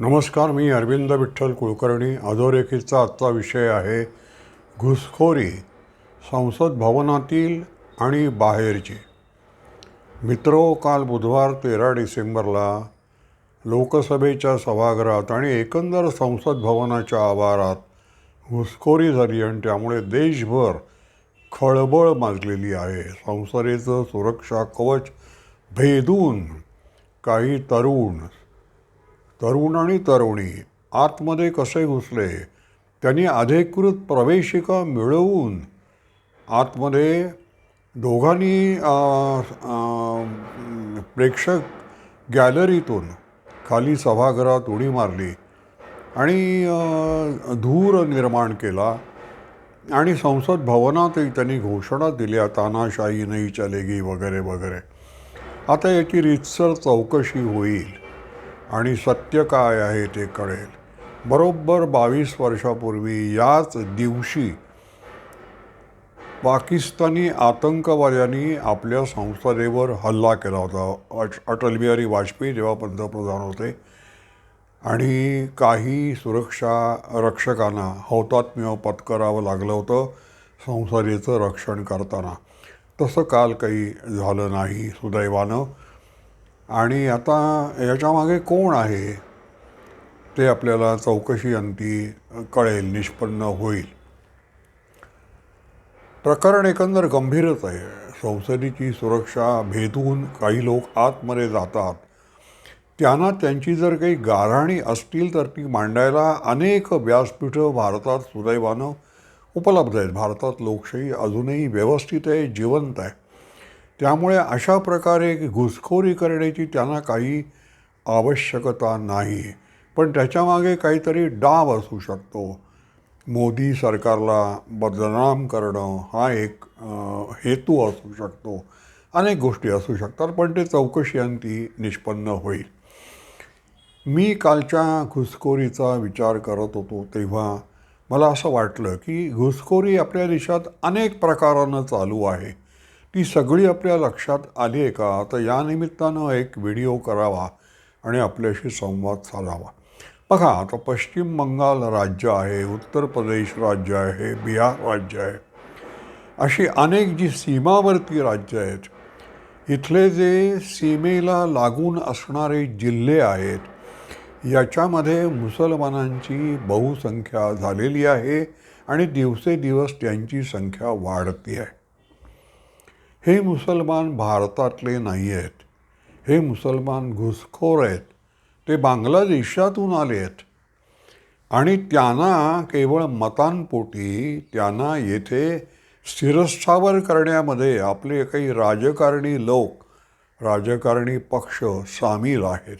नमस्कार मी अरविंद विठ्ठल कुलकर्णी. अधोरेखीचा आजचा विषय आहे घुसखोरी संसद भवनातील आणि बाहेरची. मित्रो काल बुधवार तेरा डिसेंबरला लोकसभेच्या सभागृहात आणि एकंदर संसद भवनाच्या आवारात घुसखोरी झाली आणि त्यामुळे देशभर खळबळ माजलेली आहे. संसदेचं सुरक्षा कवच भेदून काही तरुण तरुण आणि तरुणी आतमध्ये कसे घुसले त्यांनी अधिकृत प्रवेशिका मिळवून आतमध्ये दोघांनी प्रेक्षक गॅलरीतून खाली सभागृहात उडी मारली आणि धूर निर्माण केला आणि संसद भवनातही त्यांनी घोषणा दिल्या तानाशाही नाही चलेगी वगैरे वगैरे. आता याची रीतसर चौकशी होईल. आणि सत्य काय आहे ते कळेल. बरोबर बावीस वर्षापूर्वी याच दिवशी पाकिस्तानी आतंकवाद्यांनी आपल्या संसदेवर हल्ला केला होता. अट अटल बिहारी वाजपेयी जेव्हा पंतप्रधान होते आणि काही सुरक्षा रक्षकांना हौतात्म्य पत्करावं लागलं होतं संसदेचं रक्षण करताना. तसं काल काही झालं नाही सुदैवानं. आणि आता याच्यामागे कोण आहे? ते आपल्याला चौकशी अंती कळेल निष्पन्न होईल. प्रकरण एकंदर गंभीरच आहे. संसदेची सुरक्षा भेदून काही लोक आतमध्ये जातात. त्यांना त्यांची जर काही गाराणी असतील तर ती मांडायला अनेक व्यासपीठं भारतात सुदैवानं उपलब्ध आहेत. भारतात लोकशाही अजूनही व्यवस्थित आहे जिवंत आहे. त्यामुळे अशा प्रकारे घुसखोरी करण्याची त्यांना काही आवश्यकता नाही. पण त्याच्यामागे काहीतरी डाव असू शकतो. मोदी सरकारला बदनाम करणं हा एक हेतू असू शकतो. अनेक गोष्टी असू शकतात पण ते चौकशीअंती निष्पन्न होईल. मी कालच्या घुसखोरीचा विचार करत होतो तेव्हा मला असं वाटलं की घुसखोरी आपल्या देशात अनेक प्रकारानं चालू आहे. ती सगळी आपल्या लक्षात आली आहे का? तर यानिमित्तानं एक व्हिडिओ करावा आणि आपल्याशी संवाद साधावा. बघा आता पश्चिम बंगाल राज्य आहे उत्तर प्रदेश राज्य आहे बिहार राज्य आहे. अशी अनेक जी सीमावर्ती राज्य आहेत इथले जे सीमेला लागून असणारे जिल्हे आहेत याच्यामध्ये मुसलमानांची बहुसंख्या झालेली आहे आणि दिवसेदिवस त्यांची संख्या वाढती आहे. हे मुसलमान भारतातले नाही आहेत हे मुसलमान घुसखोर आहेत. ते बांगलादेशातून आले आहेत. आणि त्यांना केवळ मतांपोटी त्यांना येथे स्थिरस्थावर करण्यामध्ये आपले काही राजकारणी लोक राजकारणी पक्ष सामील आहेत.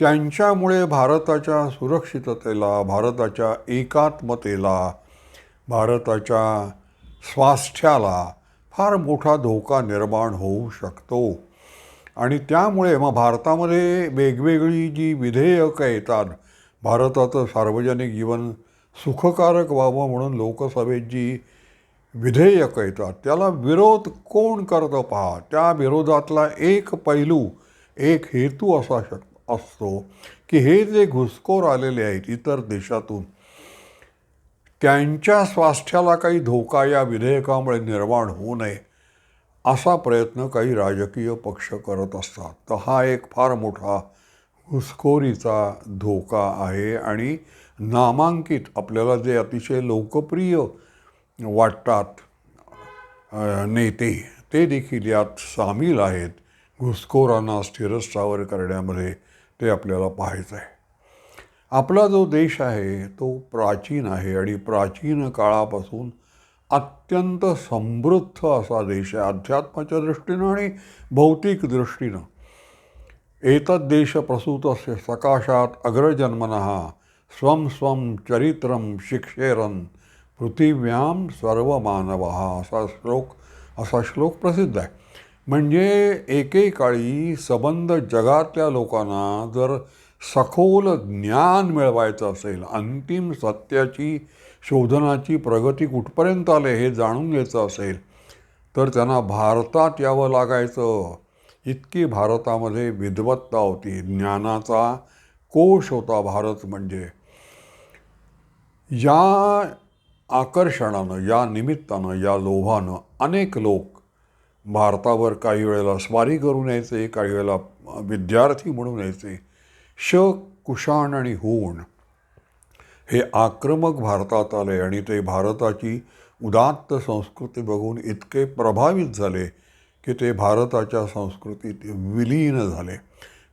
त्यांच्यामुळे भारताच्या सुरक्षिततेला भारताच्या एकात्मतेला भारताच्या स्वास्थ्याला फार मोठा धोका निर्माण होऊ शकतो. आणि त्यामुळे मग भारतामध्ये वेगवेगळी जी विधेयकं येतात भारताचं सार्वजनिक जीवन सुखकारक व्हावं म्हणून लोकसभेत जी विधेयकं येतात त्याला विरोध कोण करतं पहा? त्या विरोधातला एक पैलू एक हेतू असा शक असतो की हे जे घुसखोर आलेले आहेत इतर देशातून त्यांच्या स्वास्थ्याला काही धोका या विधेयकामुळे निर्माण होऊ नये असा प्रयत्न काही राजकीय पक्ष करत असतात. तर हा एक फार मोठा घुसखोरीचा धोका आहे आणि नामांकित आपल्याला जे अतिशय लोकप्रिय वाटतात नेते ते देखील यात सामील आहेत. घुसखोरांना स्थिरस्थावर करण्यामध्ये ते आपल्याला पाहायचं आहे. आपला जो देश आहे तो प्राचीन आहे आणि प्राचीन काळापासून अत्यंत समृद्ध असा देश आहे अध्यात्माच्या दृष्टीनं आणि भौतिक दृष्टीनं. एतद्देश प्रसूतस्य सकाशात अग्रजन्मनः स्वम स्वम चरित्रं शिक्षेरन पृथिव्याम सर्व मानव असा श्लोक असा श्लोक प्रसिद्ध आहे. म्हणजे एकेकाळी सबंध जगातल्या लोकांना जर सखोल ज्ञान मिळवायचं असेल अंतिम सत्याची शोधनाची प्रगती कुठपर्यंत आले हे जाणून घ्यायचं असेल तर त्यांना भारतात यावं लागायचं. इतकी भारतामध्ये विद्वत्ता होती. ज्ञानाचा कोश होता भारत म्हणजे. या आकर्षणानं या निमित्तानं या लोभानं अनेक लोक भारतावर काही वेळेला स्वारी करून यायचे काही वेळेला विद्यार्थी म्हणून यायचे. श कुशाण आणि हून. हे आक्रमक भारतात आले आणि ते भारताची उदात्त संस्कृती बघून इतके प्रभावित झाले की ते भारताच्या संस्कृतीत विलीन झाले.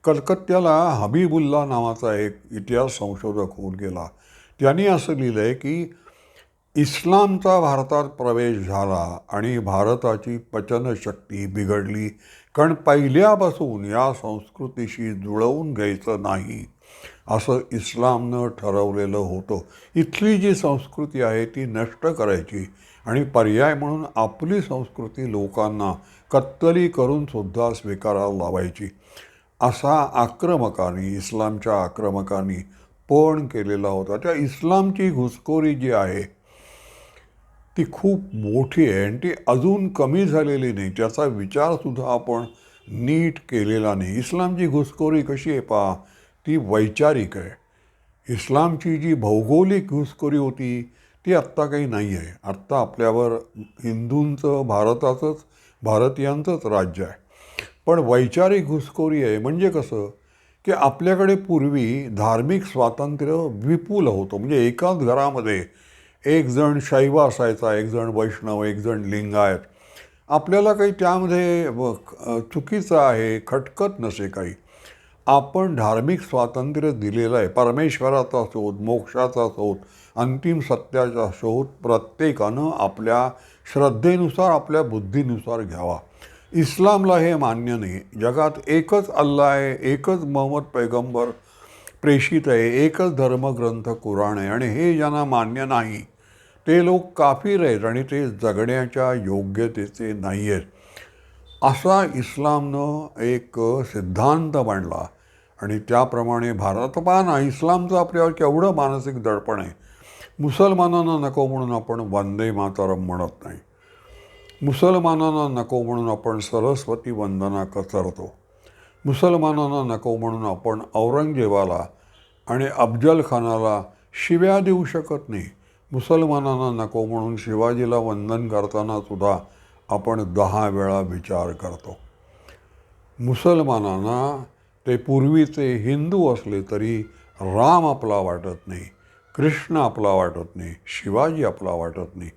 कलकत्त्याला हबीबुल्ला नावाचा एक इतिहास संशोधक होऊन गेला. त्यांनी असं लिहिलं आहे की इस्लामचा भारतात प्रवेश झाला आणि भारताची पचनशक्ती बिघडली कारण पहिल्यापासून या संस्कृतीशी जुळवून घ्यायचं नाही. असं इस्लामनं ठरवलेलं होतं. इथली जी संस्कृती आहे ती नष्ट करायची आणि पर्याय म्हणून आपली संस्कृती लोकांना कत्तली करूनसुद्धा स्वीकारायला लावायची. असा आक्रमकांनी इस्लामच्या आक्रमकांनी पण केलेला होता. त्या इस्लामची घुसखोरी जी आहे ती खूप मोठी आहे आणि ती अजून कमी झालेली नाही. त्याचा विचारसुद्धा आपण नीट केलेला नाही. इस्लामची घुसखोरी कशी आहे पहा? ती वैचारिक आहे. इस्लामची जी भौगोलिक घुसखोरी होती ती आत्ता काही नाही आहे. आत्ता आपल्यावर हिंदूंचं भारताचंच भारतीयांचंच राज्य आहे. पण वैचारिक घुसखोरी आहे म्हणजे कसं? की आपल्याकडे पूर्वी धार्मिक स्वातंत्र्य विपुल होतं. म्हणजे एकाच घरामध्ये एक जण शैव असायचा एक जण वैष्णव एक जण लिंगायत. आपल्याला काही त्यामध्ये व- चुकीचं आहे खटकत नसे काही. आपण धार्मिक स्वातंत्र्य दिलेलं आहे. परमेश्वराचा शोध मोक्षाचा शोध अंतिम सत्याचा शोध प्रत्येकानं आपल्या श्रद्धेनुसार आपल्या बुद्धीनुसार घ्यावा. इस्लामला हे मान्य नाही. जगात एकच अल्ला आहे एकच मोहम्मद पैगंबर प्रेषित आहे. एकच धर्मग्रंथ कुराण आहे आणि हे ज्यांना मान्य नाही ते लोक काफीर आहेत आणि ते जगण्याच्या योग्यतेचे नाही आहेत. असा इस्लामनं एक सिद्धांत मांडला आणि त्याप्रमाणे भारत पहा ना इस्लामचं आपल्यावर केवढं मानसिक दडपण आहे. मुसलमानांना नको म्हणून आपण वंदे मातरम म्हणत नाही. मुसलमानांना नको म्हणून आपण सरस्वती वंदना कचरतो मुसलमानांना नको म्हणून आपण औरंगजेबाला आणि अफजल खानाला शिव्या देऊ शकत नाही. मुसलमानांना नको म्हणून शिवाजीला वंदन करताना सुद्धा आपण दहा वेळा विचार करतो. मुसलमानांना ते पूर्वीचे हिंदू असले तरी राम आपला वाटत नाही कृष्ण आपला वाटत नाही शिवाजी आपला वाटत नाही.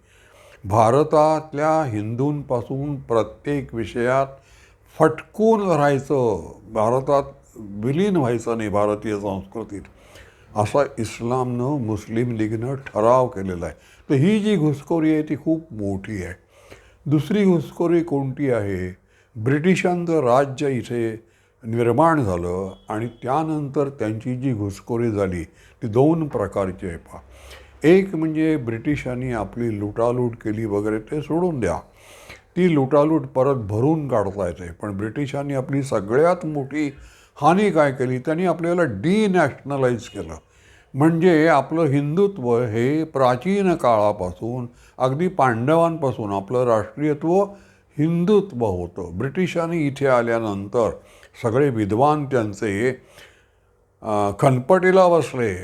भारतातल्या हिंदूंपासून प्रत्येक विषयात फटकून राहायचं भारतात विलीन व्हायचं नाही भारतीय संस्कृतीत. असा इस्लामनं मुस्लिम लीगनं ठराव केलेला आहे. तर ही जी घुसखोरी आहे ती खूप मोठी आहे. दुसरी घुसखोरी कोणती आहे? ब्रिटिशांचं राज्य इथे निर्माण झालं आणि त्यानंतर त्यांची जी घुसखोरी झाली ती दोन प्रकारची आहे. पहा. एक म्हणजे ब्रिटिशांनी आपली लुटालूट केली वगैरे ते सोडून द्या. ती लुटालूट परत भरून काढता येते पण ब्रिटिशांनी आपली सगळ्यात मोठी हानी काय केली? त्यांनी आपल्याला डीनॅशनलाइज केलं. म्हणजे आपलं हिंदुत्व हे प्राचीन काळापासून अगदी पांडवांपासून आपलं राष्ट्रीयत्व हिंदुत्व होतं. ब्रिटिशांनी इथे आल्यानंतर सगळे विद्वान त्यांचे खनपटीला बसले.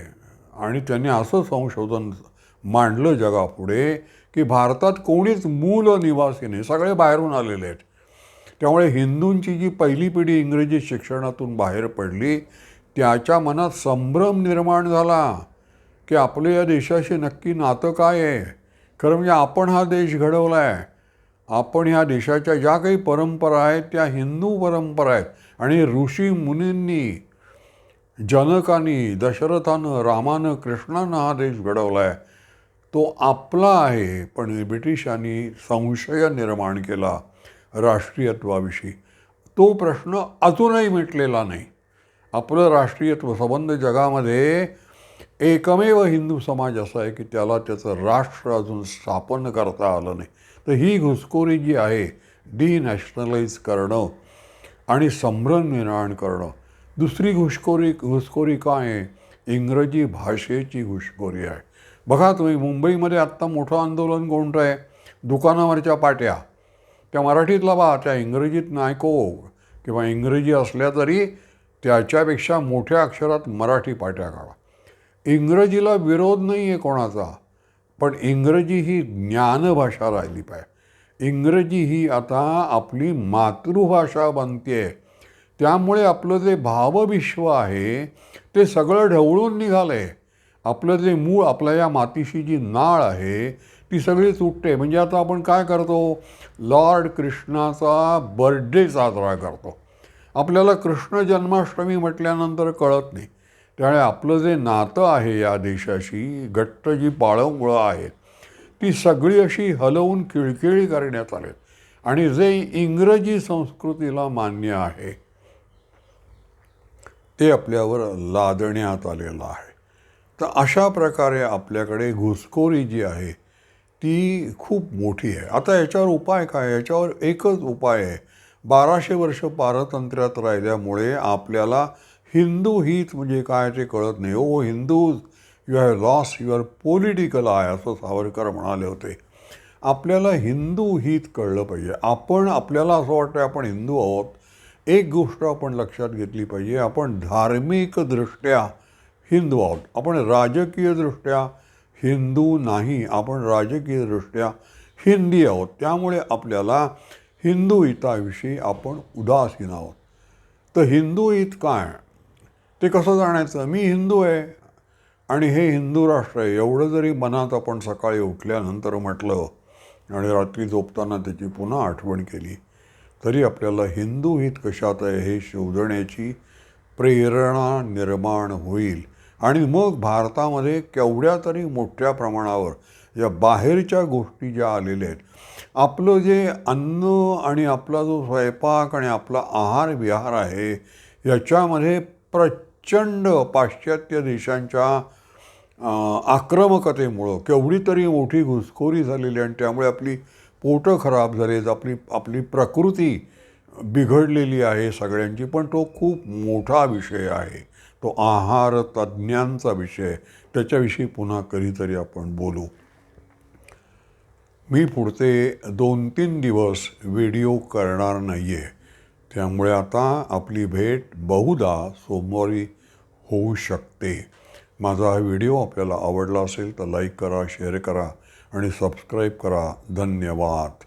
आणि त्यांनी असं संशोधन मांडलं जगापुढे की भारतात कोणीच मूल निवासी नाही सगळे बाहेरून आलेले आहेत. त्यामुळे हिंदूंची जी पहिली पिढी इंग्रजी शिक्षणातून बाहेर पडली त्याच्या मनात संभ्रम निर्माण झाला की आपलं या देशाशी नक्की नातं काय आहे? खरं म्हणजे आपण हा देश घडवला आहे आपण ह्या देशाच्या ज्या काही परंपरा आहेत त्या हिंदू परंपरा आहेत आणि ऋषी मुनींनी जनकानी दशरथानं रामानं कृष्णानं हा देश घडवला आहे तो आपला आहे. पण ब्रिटिशांनी संशय निर्माण केला राष्ट्रीयत्वाविषयी. तो प्रश्न अजूनही मिटलेला नाही. आपलं राष्ट्रीयत्व संबंध जगामध्ये एकमेव हिंदू समाज असा आहे की त्याला त्याचं राष्ट्र अजून स्थापन करता आलं नाही. तर ही घुसखोरी जी आहे डिनॅशनलाइज करणं आणि संभ्रम निर्माण करणं. दुसरी घुसखोरी घुसखोरी काय आहे? इंग्रजी भाषेची घुसखोरी आहे. बघा तुम्ही मुंबईमध्ये आत्ता मोठं आंदोलन कोणतं आहे? दुकानावरच्या पाट्या. त्या मराठीतला बा त्या इंग्रजीत नायको किंवा इंग्रजी असल्या तरी त्याच्यापेक्षा मोठ्या अक्षरात मराठी पाट्या काढा इंग्रजीला विरोध नाही आहे कोणाचा पण इंग्रजी ही ज्ञानभाषा राहिली पाहिजे. इंग्रजी ही आता आपली मातृभाषा बनते आहे त्यामुळे आपलं जे भावविश्व आहे ते सगळं ढवळून निघालं आहे आपलं जे मूळ आपल्या या मातीशी जी नाळ आहे ती सगळी तुटते म्हणजे आता आपण काय करतो? लॉर्ड कृष्णाचा बर्थडे साजरा करतो. आपल्याला कृष्ण जन्माष्टमी म्हटल्यानंतर कळत नाही. त्यामुळे आपलं जे नातं आहे या देशाशी घट्ट जी पाळंमुळं आहेत ती सगळी अशी हलवून किळकिळी करण्यात आले आणि जे इंग्रजी संस्कृतीला मान्य आहे ते आपल्यावर लादण्यात आलेलं आहे. तर अशा प्रकारे आपल्याकडे घुसखोरी जी आहे ती खूप मोठी आहे. आता याच्यावर उपाय काय याच्यावर एकच उपाय आहे. बाराशे वर्ष पारतंत्र्यात राहिल्यामुळे आपल्याला हिंदू हित म्हणजे काय ते कळत नाही. O Hindu you have lost your political eye असं सावरकर म्हणाले होते. आपल्याला हिंदू हित कळलं पाहिजे. आपण आपल्याला असं वाटतं आपण हिंदू आहोत. एक गोष्ट आपण लक्षात घेतली पाहिजे. आपण धार्मिकदृष्ट्या हिंदू आहोत. आपण राजकीयदृष्ट्या हिंदू नाही आपण राजकीयदृष्ट्या हिंदी आहोत. त्यामुळे आपल्याला हिंदू हिताविषयी आपण उदासीन आहोत. तर हिंदू हित काय? ते कसं जाणायचं? मी हिंदू आहे आणि हे हिंदू राष्ट्र आहे. एवढं जरी मनात आपण सकाळी उठल्यानंतर म्हटलं आणि रात्री झोपताना त्याची पुन्हा आठवण केली तरी आपल्याला हिंदू हित कशात आहे हे शोधण्याची प्रेरणा निर्माण होईल. आणि मग भारतामध्ये केवढ्या तरी मोठ्या प्रमाणावर या बाहेरच्या गोष्टी ज्या आलेल्या आहेत आपलं जे अन्न आणि आपला जो स्वयंपाक आणि आपला आहार विहार आहे याच्यामध्ये प्रचंड पाश्चात्य देशांच्या आक्रमकतेमुळं केवढी तरी मोठी घुसखोरी झालेली आहे आणि त्यामुळे आपली पोटं खराब झालीत आपली आपली प्रकृती बिघडलेली आहे सगळ्यांची पण तो खूप मोठा विषय आहे. तो आहार तज्ज्ञांचा विषय. त्याच्याविषयी पुन्हा कधीतरी आपण बोलू. मी पुढचे दोन तीन दिवस व्हिडिओ करणार नाही आहे त्यामुळे आता आपली भेट बहुधा सोमवारी होऊ शकते. माझा हा व्हिडिओ आपल्याला आवडला असेल तर लाईक करा शेअर करा आणि सबस्क्राईब करा. धन्यवाद.